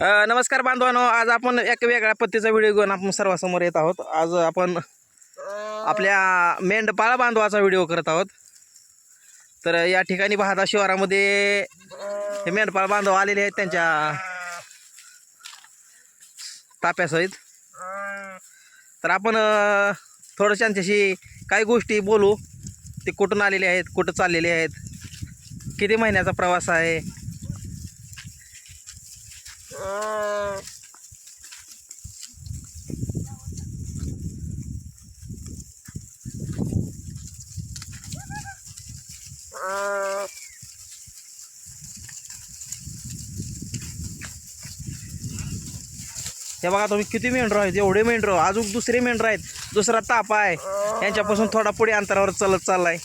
नमस्कार बांधवांनो आज आपण एक वेगळ्या पद्धतीचा व्हिडिओ घेऊन आपण सर्वांसमोर येत आहोत. आज आपण आपल्या मेंढपाळ बांधवाचा व्हिडिओ करत आहोत. तर या ठिकाणी बहादा शिवारामध्ये हे मेंढपाळ बांधव आलेले आहेत त्यांच्या ताप्यासहित. तर आपण थोडं त्यांच्याशी काही गोष्टी बोलू. ते कुठून आलेले आहेत कुठं चाललेले आहेत किती महिन्याचा प्रवास आहे हे बघा तुम्ही किती मेंढर आहेत? एवढे मेंढर अजून दुसरे मेंढर आहेत. दुसरा ताप आहे. यांच्यापासून थोडा पुढे अंतरावर चालत चाललाय.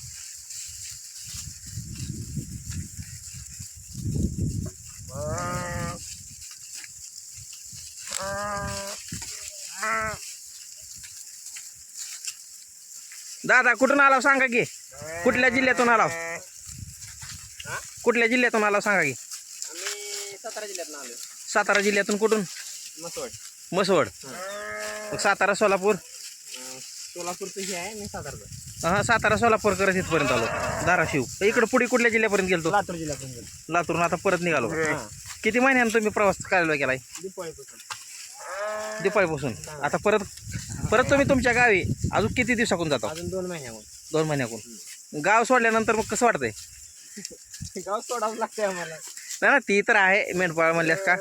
दादा कुठून आलाव सांगा की? कुठल्या जिल्ह्यातून आलाव? कुठल्या जिल्ह्यातून आलाव सांगा की? सातारा जिल्ह्यात आलो सातारा जिल्ह्यातून कुठून? मसवड मसवड मग सातारा सोलापूर? सोलापूरचं हे आहे मी सातारचं. हा सातारा सोलापूर करत इथपर्यंत आलो. धाराशिव. इकडे पुढे कुठल्या जिल्ह्यापर्यंत गेलतो? लातूर जिल्ह्यातून गेलो. लातूरून आता परत निघालो. किती महिन्यानं तुम्ही प्रवास करायला गेलाय दिपाळीपासून. दिपाळीपासून आता परत परत तुम्ही तुमच्या गावी अजून किती दिवसाकून जाता? अजून दोन महिन्यावर दोन महिन्याकून गाव सोडल्यानंतर मग कसं वाटतंय? गाव सोडावं लागतंय आम्हाला. नाही ना ती तर आहे मेंढपाळ म्हणल्यास का?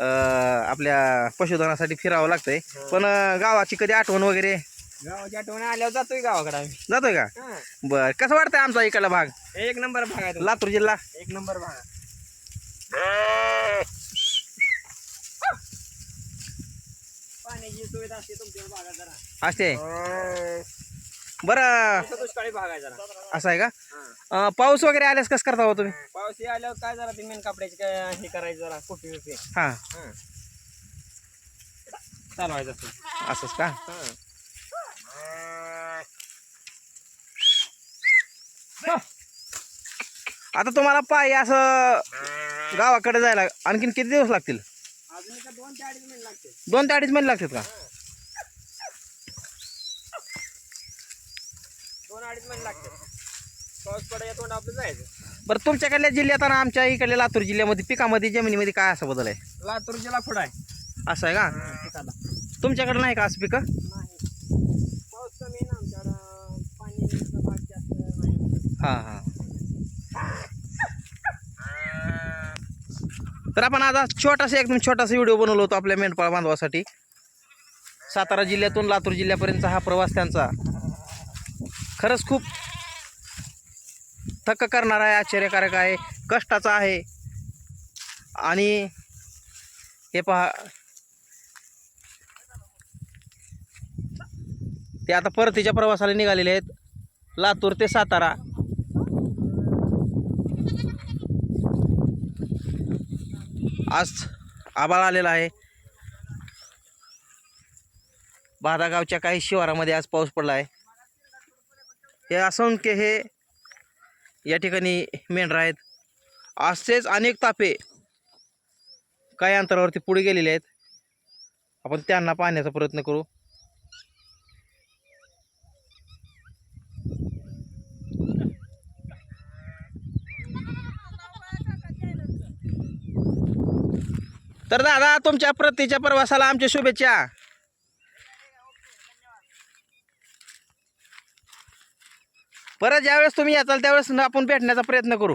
अं, आपल्या पशुधनासाठी फिरावं लागतंय. पण अं, गावाची कधी आठवण वगैरे? गावाच्या आठवणी आल्यावर जातोय गावाकडे आम्ही. जातोय का? हां. बर कसं वाटतंय आमचा इकडला भाग? एक नंबर भाग आहे तो. लातूर जिल्हा? एक नंबर भाग. आहे. असते असते? बरं. दुष्काळी भाग आहे जरा. असं आहे का? हां. अं, पाऊस वगैरे आल्यास कसं करता हो तुम्ही? पाऊस हे आल्यावर काय जरा ते मेन कापड्याची काय हे करायचं जरा कुठे बिपी हां. हां. चालवायचं असतं असंच का? हां. आता तुम्हाला पाय असं गावाकडे जायला आणखीन किती दिवस लागतील? अजून एका दोन ते अडीच मिनिट लागते दोन ते अडीच महिने लागतात का? दोन अडीच लागते पाऊस आपलं जायचं. बरं तुमच्याकडल्या जिल्ह्यात आणि आमच्या इकडल्या लातूर जिल्ह्यामध्ये पिकामध्ये जमिनीमध्ये काय असं बदल आहे? लातूर जिल्हा पुढं आहे. असं आहे का? पिकाला. तुमच्याकडे नाही का असं पिकं? नाही. पाऊस कमी आहे ना आमच्याकडं. पाणी भाग जास्त नाही हां हां. तर आपण आता छोटासा एकदम छोटासा व्हिडिओ बनवलो होतो आपल्या मेंढपाळ बांधवासाठी. सातारा जिल्ह्यातून लातूर जिल्ह्यापर्यंतचा हा प्रवास त्यांचा. खरंच खूप थक्क करणारा आहे आश्चर्यकारक आहे कष्टाचा आहे. आणि हे पहा. ते आता परतीच्या प्रवासाला निघालेले आहेत. लातूर ते सातारा. आज आबाळ आलेला आहे. बाधागावच्या काही शिवारामध्ये आज पाऊस पडला आहे. हे असंख्य हे या ठिकाणी मेंढरा आहेत. असेच अनेक तापे काही अंतरावरती पुढे गेलेले आहेत. आपण त्यांना पाहण्याचा प्रयत्न करू. तर दादा तुमच्या प्रतीच्या प्रवासाला आमच्या शुभेच्छा. परत ज्यावेळेस तुम्ही याचाल त्यावेळेस आपण भेटण्याचा प्रयत्न करू.